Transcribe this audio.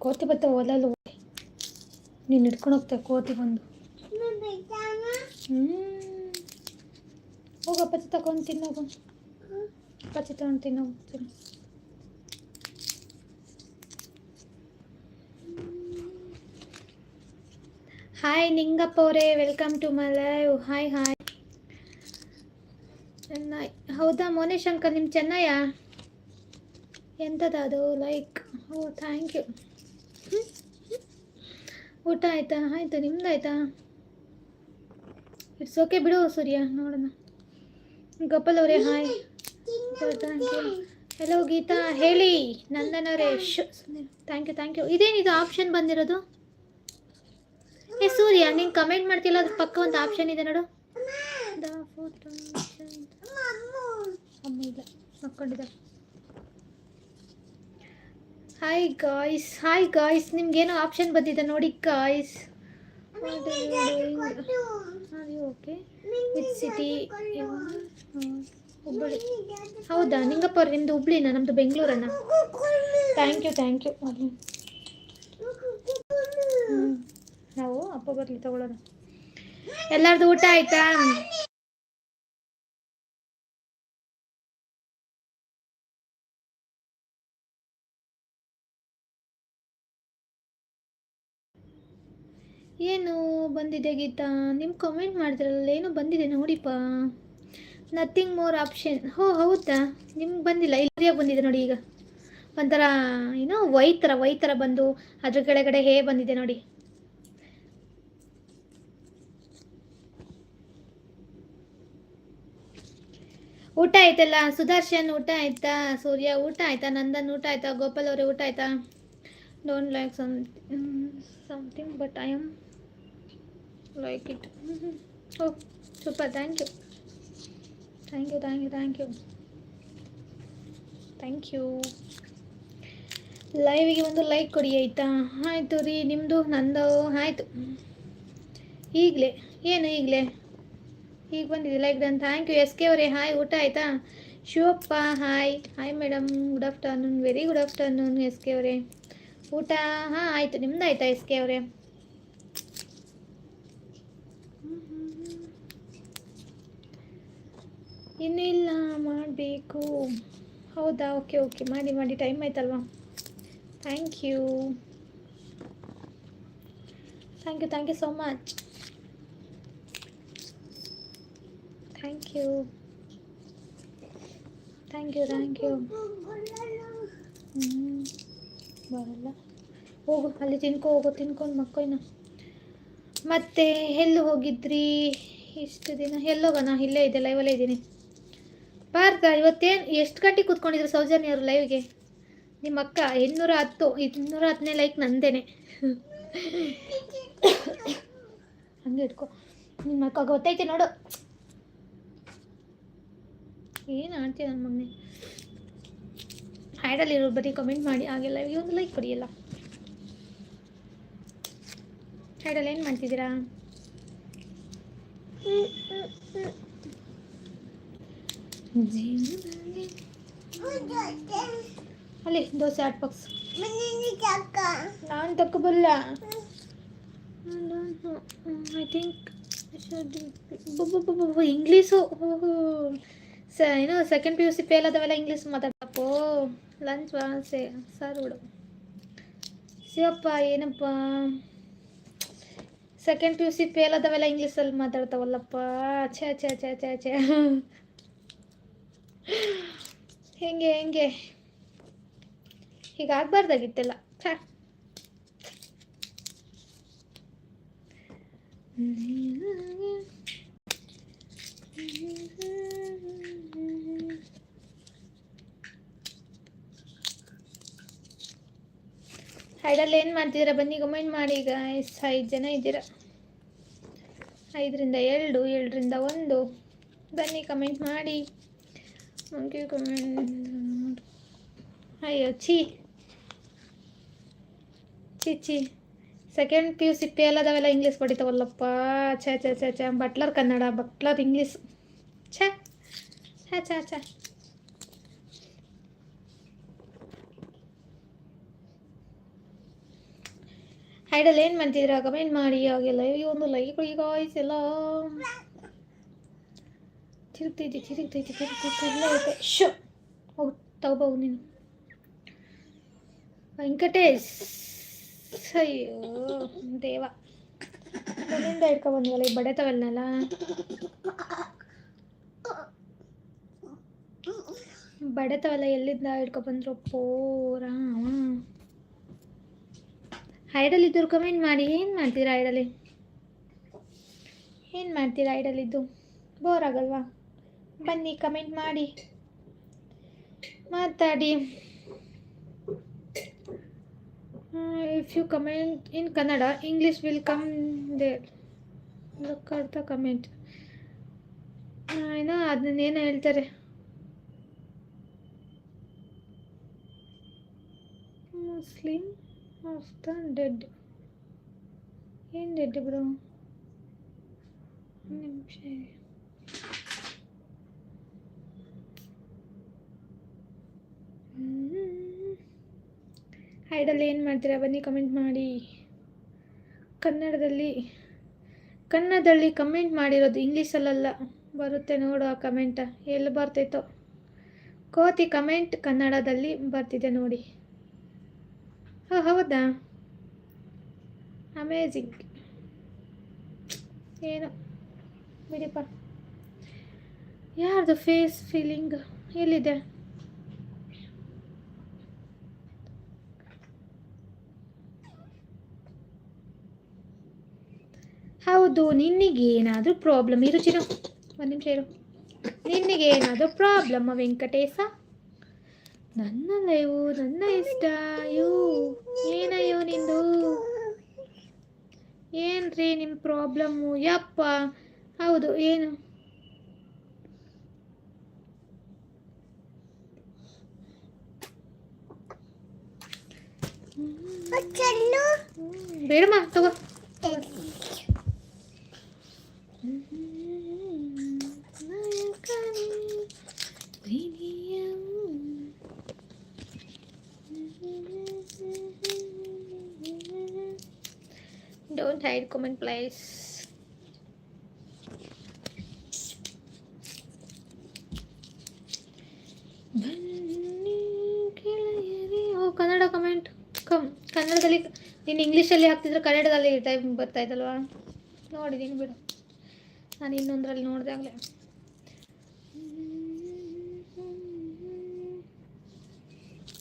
ಕೋತಿ ಬತ್ತ ಒಲಲು ನೀನು ಹಿಡ್ಕೊಂಡು ಹೋಗ್ತಾ ಕೋತಿ ಬಂದು ಹ್ಞೂ ಹೋಗು ಅಪ್ಪಾಜಿ ತಗೊಂಡು ತಿನ್ನೋಗು ಅಪ್ಪಾಜಿ ತಗೊಂಡು ತಿನ್ನೋಗು ತಿನ್ನು ಹಾಯ್ ನಿಂಗಪ್ಪ ಅವರೇ welcome to my live hi hi Chennai ಹೌದಾ ಮೋನೇಶ್ ಅಂಕಲ್ ನಿಮ್ಮ ಚೆನ್ನಯ್ಯ ಎಂಥದ್ದು ಅದು ಲೈಕ್ ಓ ಥ್ಯಾಂಕ್ ಯು ಊಟ ಆಯ್ತಾ? ಆಯಿತು ನಿಮ್ದು ಆಯ್ತಾ ಇಟ್ಸ್ ಓಕೆ ಬಿಡು ಸೂರ್ಯ, ನೋಡೋಣ. ಗೋಪಾಲ್ ಅವರೇ ಹಾಯ್ ಹಲೋ ಗೀತಾ, ಹೇಳಿ. ನಂದನವರೇ, ಶು ಥ್ಯಾಂಕ್ ಯು ಥ್ಯಾಂಕ್ ಯು ಇದೇನಿದು ಆಪ್ಷನ್ ಬಂದಿರೋದು? ಏ ಸೂರ್ಯ, ನೀನು ಕಮೆಂಟ್ ಮಾಡ್ತಿಲ್ಲ, ಅದ್ರ ಪಕ್ಕ ಒಂದು ಆಪ್ಷನ್ ಇದೆ ನೋಡು. ಇಲ್ಲ ಮಕ್ಕೊಂಡಿದ್ದ ಹಾಯ್ ಗಾಯ್ಸ್ ಹಾಯ್ ಗಾಯ್ಸ್ ನಿಮ್ಗೇನೋ ಆಪ್ಷನ್ ಬಂದಿದೆ ನೋಡಿ guys okay with city Hubballi. ಹೌದಾ? ನಿಂಗಪ್ಪ ಅವ್ರು ನಿಮ್ಮದು ಹುಬ್ಳಿನ? ನಮ್ಮದು ಬೆಂಗಳೂರನ್ನ ಥ್ಯಾಂಕ್ ಯು ಥ್ಯಾಂಕ್ ಯು ಹ್ಞೂ ನಾವು ಅಪ್ಪ ಬರಲಿ ತಗೊಳ್ಳೋಣ. ಎಲ್ಲರದು ಊಟ ಆಯ್ತಾ? ಏನು ಬಂದಿದೆ ಗೀತಾ? ನಿಮ್ಮ ಕಮೆಂಟ್ ಮಾಡಿದ್ರಲ್ಲ ಏನೋ ಬಂದಿದೆ ನೋಡಿಪ್ಪ. ನಥಿಂಗ್ ಮೋರ್ ಆಪ್ಷನ್ ಹೋ, ಹೌದಾ? ನಿಮ್ಗೆ ಬಂದಿಲ್ಲ ಇಲ್ಲಿಯಾಗ ಬಂದಿದೆ ನೋಡಿ ಈಗ. ಒಂಥರ, ಏನೋ, ವೈ ಥರ ವೈ ಥರ ಬಂದು ಅದ್ರ ಕೆಳಗಡೆ ಹೇ ಬಂದಿದೆ ನೋಡಿ. ಊಟ ಆಯ್ತಲ್ಲ? ಸುದರ್ಶನ್ ಊಟ ಆಯ್ತಾ? ಸೂರ್ಯ ಊಟ ಆಯ್ತಾ? ನಂದನ್ ಊಟ ಆಯ್ತಾ? ಗೋಪಾಲ್ ಅವರೇ ಊಟ ಆಯ್ತಾ? Don't like some something but I am like it oh super thank you thank you thank you thank you thank you ಲೈವಿಗೆ ಒಂದು ಲೈಕ್ ಕೊಡಿ, ಆಯಿತಾ? ಆಯಿತು ರೀ ನಿಮ್ಮದು ನಂದು, ಆಯಿತು. ಈಗಲೇ, ಏನು ಈಗಲೇ? ಈಗ ಬಂದಿದೆ like done thank you S K ಅವರೇ. ಹಾಯ್ ಊಟ ಆಯಿತಾ? Shivappa hi hi madam good afternoon very good afternoon S K ಅವರೇ. ಊಟ, ಹಾಂ, ಆಯಿತು. ನಿಮ್ದು ಆಯಿತಾ ಎಸ್ ಕೆ ಅವರೇ? ಇನ್ನೂ ಇಲ್ಲ ಮಾಡಬೇಕು ಹೌದಾ? Okay okay. ಮಾಡಿ ಮಾಡಿ. ಟೈಮ್ ಆಯ್ತಲ್ವಾ? Thank you thank you thank you so much thank you thank you thank you ಹ್ಞೂ ಬರಲ್ಲ. ಹೋಗು, ಅಲ್ಲಿ ತಿನ್ಕೋ, ಹೋಗು. ತಿನ್ಕೊಂಡು ಮಕ್ಕೊಯ್ನ. ಮತ್ತೆ, ಎಲ್ಲಿ ಹೋಗಿದ್ರಿ? ಇಷ್ಟು ದಿನ. ಎಲ್ಲೋಗೋಣ ಇಲ್ಲೇ ಇದೆ ಲೈವಲ್ಲೇ ಇದ್ದೀನಿ. ಪಾರ್ಥ ಇವತ್ತೇನು ಎಷ್ಟು ಗಂಟೆ ಕೂತ್ಕೊಂಡಿದ್ರು ಸೌಜನ್ಯ ಅವರು ಲೈವ್ಗೆ ನಿಮ್ಮ ಅಕ್ಕ ಇನ್ನೂರ ಹತ್ತು, ಇನ್ನೂರ ಹತ್ತನೇ ಲೈಕ್ ನಂದೇನೆ. ಹಂಗೆ ಇಟ್ಕೊ. ನಿಮ್ಮ ಅಕ್ಕ ಗೊತ್ತೈತೆ ನೋಡು. ಏನು ಆಡ್ತೀಯ ನನ್ನ ಮಮ್ಮಿ ಹ್ಯಾಡಲ್ಲಿ ಇರೋರು ಬರೀ ಕಮೆಂಟ್ ಮಾಡಿ ಹಾಗೆ ಲೈವ್ಗೆ ಒಂದು ಲೈಕ್ ಕೊಡಿ ಎಲ್ಲ ಹ್ಯಾಡಲ್ಲಿ ಏನು ಮಾಡ್ತಿದ್ದೀರಾ? ಅಲ್ಲಿ ದೋಸೆ ಆಟ್ ಬಾಕ್ಸ್ ನಾನು ತಗೊಬಲ್ಲ ಐ ಥಿಂಕ್ ಇಂಗ್ಲೀಷು ಸ ಏನು second P U C fail ಆದವೆಲ್ಲ English ಮಾತಾಡಪ್ಪೋ ಲಂಚ್ ವಾಸೆ ಸರ್ ಬಿಡು ಶಿವಪ್ಪ ಏನಪ್ಪ second P U C fail ಆದವೆಲ್ಲ ಇಂಗ್ಲೀಷಲ್ಲಿ ಮಾತಾಡ್ತಾವಲ್ಲಪ್ಪ ಛೇ ಛೇ ಛೇ ಛೇ ಛೇ ಹೆಂಗೆ ಹೆಂಗೆ? ಹೀಗಾಗಬಾರ್ದಾಗಿತ್ತೆಲ್ಲ ಛೇ. ಹೈಡಲ್ಲಿ ಏನು ಮಾಡ್ತಿದ್ದೀರಾ? ಬನ್ನಿ, ಕಮೆಂಟ್ ಮಾಡಿ ಈಗ ಎಷ್ಟು ಐದು ಜನ ಇದ್ದೀರಾ? ಐದರಿಂದ ಎರಡು, ಏಳರಿಂದ ಒಂದು. ಬನ್ನಿ, ಕಮೆಂಟ್ ಮಾಡಿ. ನನಗೆ ಕಮೆಂಟ್ ಅಯ್ಯೋ, ಛೀ. ಛೀ ಛೀ. Second P U C P L ಅದಾವೆಲ್ಲ English ಬಡಿತಾವಲ್ಲಪ್ಪ ಛೇ ಛೇ ಛೇ ಛೇ. ಬಟ್ಲರ್ ಕನ್ನಡ, ಬಟ್ಲರ್ ಇಂಗ್ಲೀಷ್ ಛೇ ಛೇ ಛೇ ಛೇ. ಹೈಡಲ್ಲಿ ಏನು ಮಾಡ್ತಿದ್ದೀರಾ ಕಮೆಂಟ್ ಮಾಡಿ, ಹಾಗೆಲ್ಲ. ಈ ಒಂದು ಲೈಕ್ ಈಗ ಎಲ್ಲ. ತಿರುಗ್ತೈತಿ ತಿರುಗ್ತೈತಿ ತಿರುಗ್ತೈತಿ ಎಲ್ಲ ಐತೆ ಶೋ. ಹೋಗು, ತಗೋಬೋ ನೀನು. ವೆಂಕಟೇಶ್. ಅಯ್ಯೋ, ದೇವ. ಮನೆಯಿಂದ ಹಿಡ್ಕೊ ಬಂದ್ವಲ್ಲ ಈ ಬಡೆತವಲ್ನಲ್ಲ ಬಡೆತವಲ್ಲ ಎಲ್ಲಿಂದ ಹಿಡ್ಕೊ ಬಂದ್ರು? ಪೋರ ಹೈಡಲ್ ಇದ್ದವ್ರು ಕಮೆಂಟ್ ಮಾಡಿ, ಏನು ಮಾಡ್ತೀರಾ ಐಡಲ್ಲಿ ಏನು ಮಾಡ್ತೀರಾ ಐಡಲ್ಲಿದ್ದು ಬೋರ್ ಆಗಲ್ವಾ? ಬನ್ನಿ ಕಮೆಂಟ್ ಮಾಡಿ. ಮಾತಾಡಿ. If you comment in Kannada English will come there look at the comment ಏನೋ ಅದನ್ನೇನೋ ಹೇಳ್ತಾರೆ? ಮುಸ್ಲಿಂ ಆಫ್ ದ ಡೆಡ್ ಏನು ಡೆಡ್ ಬಿಡು ನಿಮಿಷ ಹೈಡಲ್ಲಿ ಏನು ಮಾಡ್ತೀರಾ? ಬನ್ನಿ ಕಮೆಂಟ್ ಮಾಡಿ. ಕನ್ನಡದಲ್ಲಿ ಕನ್ನಡದಲ್ಲಿ ಕಮೆಂಟ್ ಮಾಡಿರೋದು ಇಂಗ್ಲೀಷಲ್ಲೆಲ್ಲ ಬರುತ್ತೆ ನೋಡು ಆ ಕಮೆಂಟ ಎಲ್ಲಿ ಬರ್ತೈತೋ. ಕೋತಿ ಕಮೆಂಟ್ ಕನ್ನಡದಲ್ಲಿ ಬರ್ತಿದೆ ನೋಡಿ. ಹಾಂ, ಹೌದಾ? ಅಮೇಝಿಂಗ್ ಏನು? ಬಿಡಿಪ್ಪ ಯಾರ್ದು ಫೇಸ್ ಫೀಲಿಂಗ್ ಎಲ್ಲಿದೆ? ಹೌದು ನಿನಗೆ ಏನಾದರೂ ಪ್ರಾಬ್ಲಮ್ ಇರು ಚಿರು ಒಂದು ನಿಮಿಷ ಇರು ನಿನಗೆ ಏನಾದರೂ ಪ್ರಾಬ್ಲಮ್ಮ ವೆಂಕಟೇಶ ನನ್ನ ಲೈವು ನನ್ನ ಇಷ್ಟ ಅಯ್ಯೋ ಏನಯ್ಯೋ ನಿಂದು ಏನ್ರಿ ನಿಮ್ಮ ಪ್ರಾಬ್ಲಮ್ಮು ಯಪ್ಪ ಹೌದು ಏನು ಹ್ಮ್, ಬೇಡಮ್ಮ ತಗೋ Don't hide, comment, please. ಬನ್ನಿ ಗೆಳೆಯರೇ. ಓ ಕನ್ನಡ ಕಮೆಂಟ್ ಕಮ್, ಕನ್ನಡದಲ್ಲಿ, ನೀನು ಇಂಗ್ಲೀಷಲ್ಲಿ ಹಾಕ್ತಿದ್ರೆ ಕನ್ನಡದಲ್ಲಿ ಟೈಮ್ ಬರ್ತಾ ಇದ್ದಲ್ವಾ ನೋಡಿದ್ದೀನಿ ಬಿಡು ನಾನು ಇನ್ನೊಂದರಲ್ಲಿ ನೋಡಿದೆ ಆಗಲೇ.